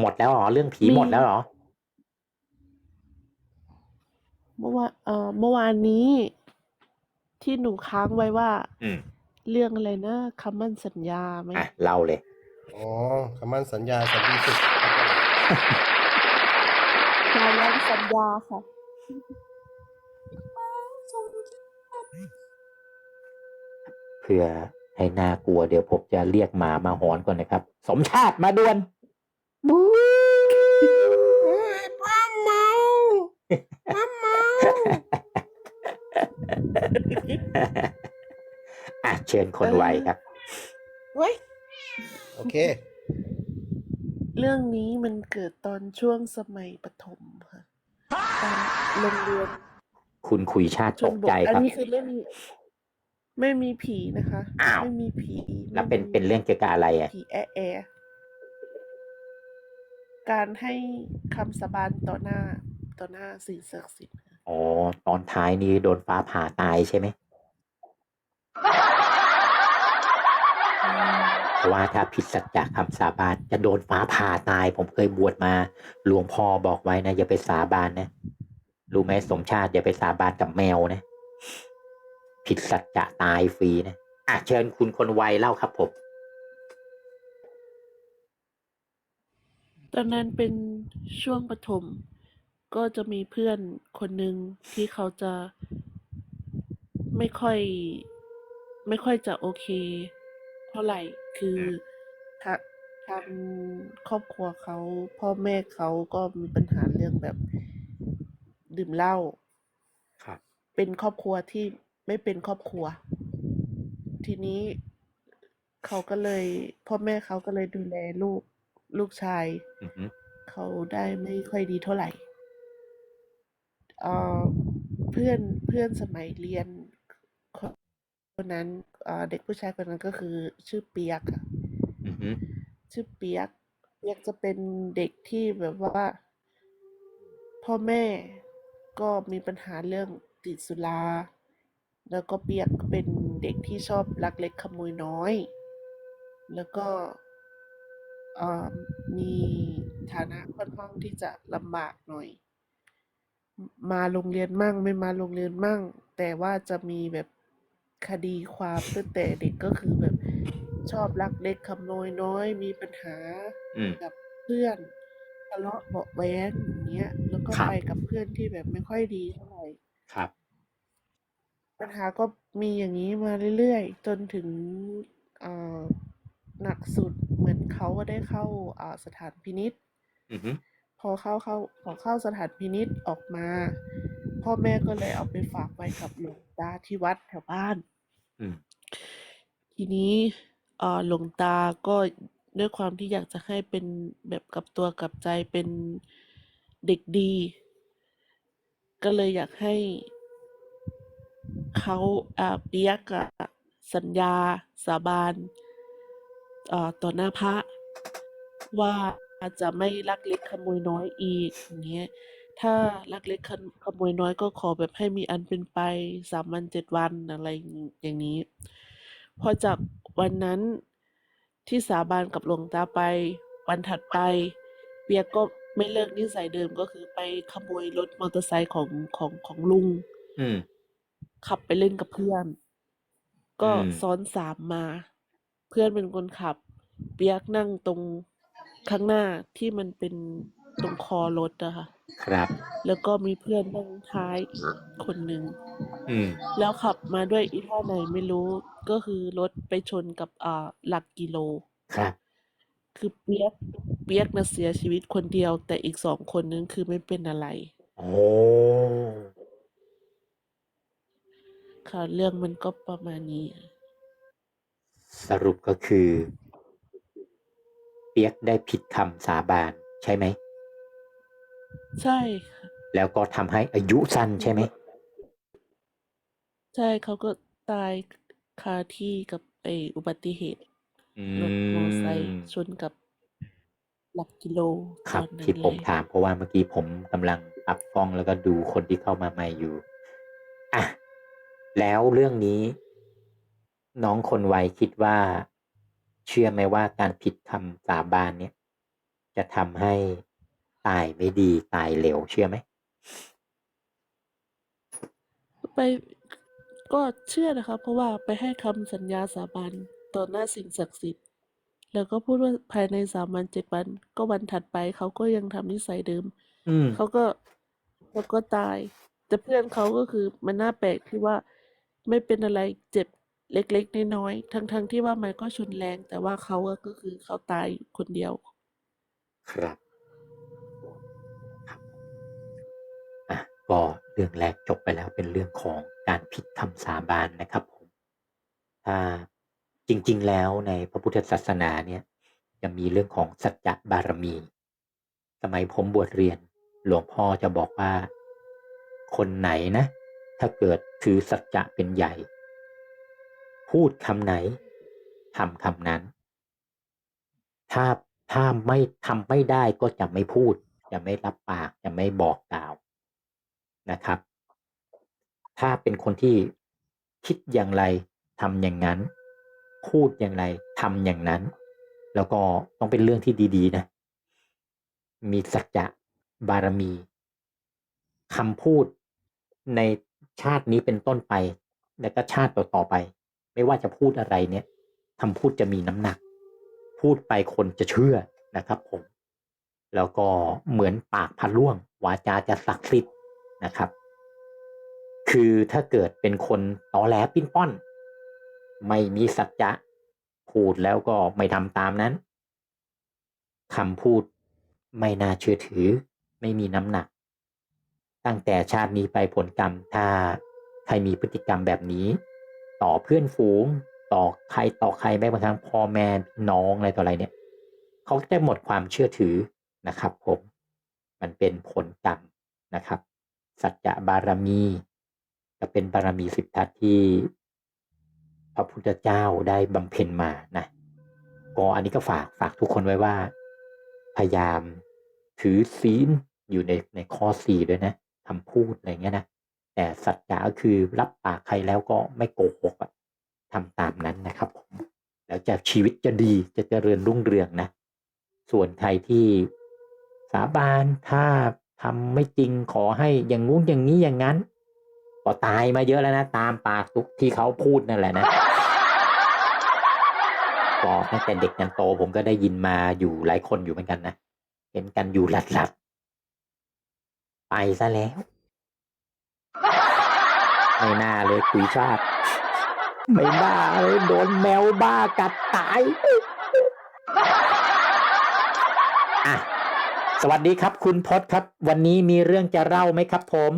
หมดแล้วเหรอเรื่องผีมี หมดแล้วเหรอเมื่อวานเอ่อเมื่อวานนี้ ที่หนูค้างไว้ว่า อืมเรื่องอะไรนะคำมั่นสัญญาไหมอะเล่าเลย อ๋อคำมั่นสัญญาสันติสุขการยันสัญญาค่ะ เพื่อให้น่ากลัวเดี๋ยวผมจะเรียกหมามาหอนก่อนนะครับ สมชาติมาด่วน บู๊โอ้ยป้าเมาป้าเมาอะเชิญคนไวครับ เว้ยโอเค เรื่องนี้มันเกิดตอนช่วงสมัยประถมค่ะตอนโรงเรียนคุณคุยชาติชตนกบทใจอันครับ นี้คือไม่มีไม่มีผีนะคะ อ้าว ไม่มีผีแล้วเป็นไม่มีเป็นเรื่องเกี่ยวกับอะไรอะผีแอะแอะ การให้คำสาบานต่อหน้า ต่อหน้าสิ่งศักดิ์สิทธิ์ค่ะอ๋อ ตอนท้ายนี้โดนฟ้าผ่าตายใช่ไหมอืมเพราะว่าถ้าผิดสัจจะคำสาบานจะโดนฟ้าผ่าตาย ผมเคยบวชมา หลวงพ่อบอกไว้นะ อย่าไปสาบานนะ รู้ไหมสมชาติอย่าไปสาบานกับแมวนะ ผิดสัจจะตายฟรีนะอะเชิญคุณคนไวเล่าครับผม ตอนนั้นเป็นช่วงประถม ก็จะมีเพื่อนคนหนึ่งที่เขาจะไม่ค่อย ไม่ค่อยจะโอเค เท่าไหร่คือทางทางครอบครัวเขาพ่อแม่เขาก็มีปัญหาเรื่องแบบดื่มเหล้าครับ เป็นครอบครัวที่ไม่เป็นครอบครัว ทีนี้เขาก็เลย พ่อแม่เขาก็เลยดูแลลูก ลูกชาย อือฮึเขาได้ไม่ค่อยดีเท่าไหร่เอ่อเพื่อนเพื่อนสมัยเรียนคนคนนั้นเอ่อเด็กผู้ชายคนนั้นก็คือชื่อเปียกอะอือฮึชื่อเปียกเปียกจะเป็นเด็กที่แบบว่า พ่อแม่ก็มีปัญหาเรื่องติดสุรา แล้วก็เปียกก็เป็นเด็กที่ชอบลักเล็กขโมยน้อย แล้วก็ เอ่อ มีฐานะค่อนข้างที่จะลำบากหน่อย มาโรงเรียนมั่ง ไม่มาโรงเรียนมั่ง แต่ว่าจะมีแบบคดีความตั้งแต่เด็ก ก็คือแบบชอบลักเล็กขโมยน้อย มีปัญหาอืม กับเพื่อน ทะเลาะเบาะแว้ง อย่างเงี้ย แล้วก็ครับไปกับเพื่อนที่แบบไม่ค่อยดีเท่าไหร่ครับ ปัญหาก็มีอย่างนี้มาเรื่อย ๆ จนถึง เอ่อ หนักสุด เหมือนเขาก็ได้เข้าอ่าสถานพินิษอือฮึพอเข้าเข้าพอเข้าสถานพินิษออกมา พ่อแม่ก็เลยเอาไปฝากไว้กับหลวงตาที่วัดแถวบ้านอืมทีนี้เอ่อหลวงตาก็ด้วยความที่อยากจะให้เป็นแบบกลับตัวกลับใจเป็นเด็กดี ก็เลยอยากให้เขาอ่าเปียกอะสัญญา สาบานเอ่อ ต่อหน้าพระว่าจะไม่ลักเล็กขโมยน้อยอีกอย่างเงี้ยถ้าลักเล็กขขโมยน้อยก็ขอแบบให้มีอันเป็นไปสามวันเจ็ดวันอะไรอย่างนี้ พอจากวันนั้นที่สาบานกับหลวงตาไป วันถัดไป เปียกก็ไม่เลิกนิสัยเดิมก็คือไปขโมยรถมอเตอร์ไซค์ของของของลุงอืมขับไปเล่นกับเพื่อน ก็อืมซ้อนสามมา เพื่อนเป็นคนขับ เปียกนั่งตรงข้างหน้าที่มันเป็นตรงคอรถอะค่ะ ครับ แล้วก็มีเพื่อนนั่งท้ายคนหนึ่ง อืม แล้วขับมาด้วยอีท่าไหนไม่รู้ ก็คือรถไปชนกับอ่าหลักกิโล ครับ คือเปียกเปียกนะเสียชีวิตคนเดียว แต่อีกสองคนนึงคือไม่เป็นอะไร โอ้ ค่ะ เรื่องมันก็ประมาณนี้ สรุปก็คือ เปียกได้ผิดคำสาบานใช่ไหม ใช่ค่ะแล้วก็ทำให้อายุสั้นใช่ไหม ใช่เขาก็ตายคาที่กับไออุบัติเหตุอืรถมอไซค์ม ชนกับหลักกิโลครับตอนนั้นที่ผมเลยถามเพราะว่าเมื่อกี้ผมกำลังอัพกล้องแล้วก็ดูคนที่เข้ามาใหม่อยู่ อะ แล้วเรื่องนี้ น้องคนวัยคิดว่า เชื่อไหมว่าการผิดคำสาบานเนี่ย จะทำให้ตายไม่ดีตายเร็วเชื่อไหมไปก็เชื่อนะคะเพราะว่าไปให้คำสัญญาสาบานต่อหน้าสิ่งศักดิ์สิทธิ์แล้วก็พูดว่าภายในสามวันเจ็ดวัน ก็วันถัดไปเขาก็ยังทำนิสัยเดิมอืม เขาก็เขาก็ตาย แต่เพื่อนเขาก็คือมันน่าแปลกที่ว่าไม่เป็นอะไรเจ็บ เล็กๆน้อยๆทั้งๆที่ว่ามันก็ชนแรง แต่ว่าเขาก็คือเขาตายคนเดียวครับครับอะก็เรื่องแรกจบไปแล้วเป็นเรื่องของการผิดคำสาบานนะครับผมถ้าจริง ๆ แล้วในพระพุทธศาสนาเนี่ยจะมีเรื่องของสัจจะบารมี สมัยผมบวชเรียน หลวงพ่อจะบอกว่า คนไหนนะ ถ้าเกิดถือสัจจะเป็นใหญ่ พูดคำไหนทำคำนั้น ถ้าถ้าไม่ทำไม่ได้ก็จะไม่พูด จะไม่รับปากจะไม่บอกกล่าวนะครับ ถ้าเป็นคนที่คิดอย่างไรทำอย่างนั้น พูดอย่างไรทำอย่างนั้น แล้วก็ต้องเป็นเรื่องที่ดี ๆ นะ มีสัจจะบารมีคำพูดในชาตินี้เป็นต้นไป แล้วก็ชาติต่อๆไป ไม่ว่าจะพูดอะไรเนี่ยคำพูดจะมีน้ำหนัก พูดไปคนจะเชื่อนะครับผม แล้วก็เหมือนปากพะล่วง วาจาจะศักดิ์สิทธิ์นะครับ คือถ้าเกิดเป็นคนตอแหลปิ้นป้อน ไม่มีสัจจะพูดแล้วก็ไม่ทำตามนั้นคำพูดไม่น่าเชื่อถือ ไม่มีน้ำหนัก ตั้งแต่ชาตินี้ไปผลกรรมถ้าใครมีพฤติกรรมแบบนี้ ต่อเพื่อนฝูง ต่อใครต่อใครแม้บางครั้งพ่อแม่น้องอะไรต่ออะไรเนี่ยเขาจะหมดความเชื่อถือนะครับผมมันเป็นผลกรรมนะครับ สัจจะบารมีจะเป็นบารมีสิบทัศน์ที่พระพุทธเจ้าได้บำเพ็ญมานะก็อันนี้ก็ฝากฝากทุกคนไว้ว่า พยายามถือศีลอยู่ในในข้อสี่ด้วยนะคำพูดอะไรเงี้ยนะ แต่สัจจะก็คือรับปากใครแล้วก็ไม่โกหกทำตามนั้นนะครับผมแล้วจะชีวิตจะดีจะเจริญรุ่งเรืองนะ ส่วนใครที่สาบานถ้าทำไม่จริงขอให้อย่างงู้นอย่างนี้อย่างนั้นก็ตายมาเยอะแล้วนะ ตามปากทุกที่เขาพูดนั่นแหละนะก็ตั้งแต่เด็กยันโตผมก็ได้ยินมาอยู่หลายคนอยู่เหมือนกันนะ เห็นกันอยู่หลัดๆไปซะแล้ว ไม่น่าเลยคุยชาติ ไม่น่าเลยโดนแมวบ้ากัดตายอะสวัสดีครับคุณพศครับ วันนี้มีเรื่องจะเล่าไหมครับผม